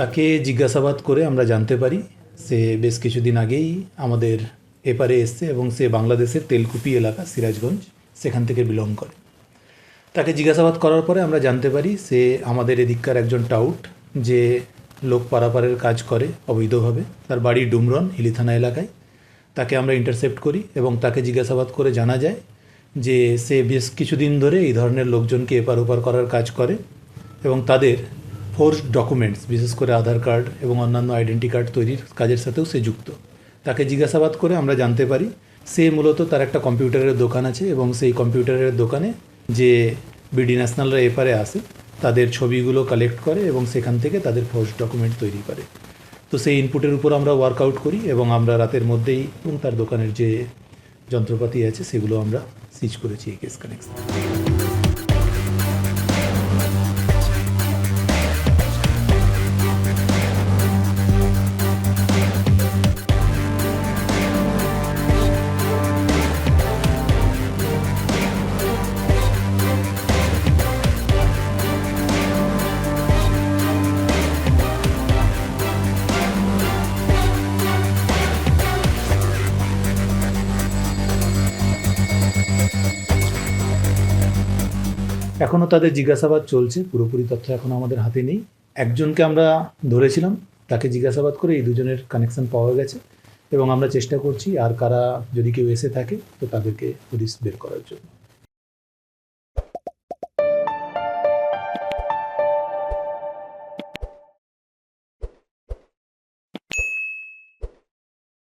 তাকে জিজ্ঞাসাবাদ করে আমরা জানতে পারি। সে বেশ কিছুদিন আগেই আমাদের এপারে এসছে এবং সে বাংলাদেশের তেলকুপি এলাকা সিরাজগঞ্জ, সেখান থেকে বিলং করে। তাকে জিজ্ঞাসাবাদ করার পরে আমরা জানতে পারি সে আমাদের এদিককার একজন টাউট যে লোক পারাপারের কাজ করে অবৈধভাবে। তার বাড়ি ডুমরন, হিলি থানা এলাকায়। তাকে আমরা ইন্টারসেপ্ট করি এবং তাকে জিজ্ঞাসাবাদ করে জানা যায় যে সে বেশ কিছুদিন ধরে এই ধরনের লোকজনকে এপার ওপার করার কাজ করে এবং তাদের ফোর্স ডকুমেন্টস বিশেষ করে আধার কার্ড এবং অন্যান্য আইডেন্টি কার্ড তৈরির কাজের সাথেও সে যুক্ত। তাকে জিজ্ঞাসাবাদ করে আমরা জানতে পারি, সে মূলত তার একটা কম্পিউটারের দোকান আছে এবং সেই কম্পিউটারের দোকানে যে বিডি ন্যাশনালরা এপারে আসে তাদের ছবিগুলো কালেক্ট করে এবং সেখান থেকে তাদের ফোর্স ডকুমেন্ট তৈরি করে। তো সেই ইনপুটের উপর আমরা ওয়ার্কআউট করি এবং আমরা রাতের মধ্যেই এবং তার দোকানের যে যন্ত্রপাতি আছে, সেগুলো আমরা সিজ করেছি এই কেস কানেক্ট এখনও তাদের জিজ্ঞাসাবাদ চলছে, পুরোপুরি তথ্য এখনও আমাদের হাতে নেই। একজনকে আমরা ধরেছিলাম, তাকে জিজ্ঞাসাবাদ করে এই দুজনের কানেকশন পাওয়া গেছে এবং আমরা চেষ্টা করছি আর কারা যদি কেউ এসে থাকে, তো তাদেরকে পুলিশ বের করার জন্য।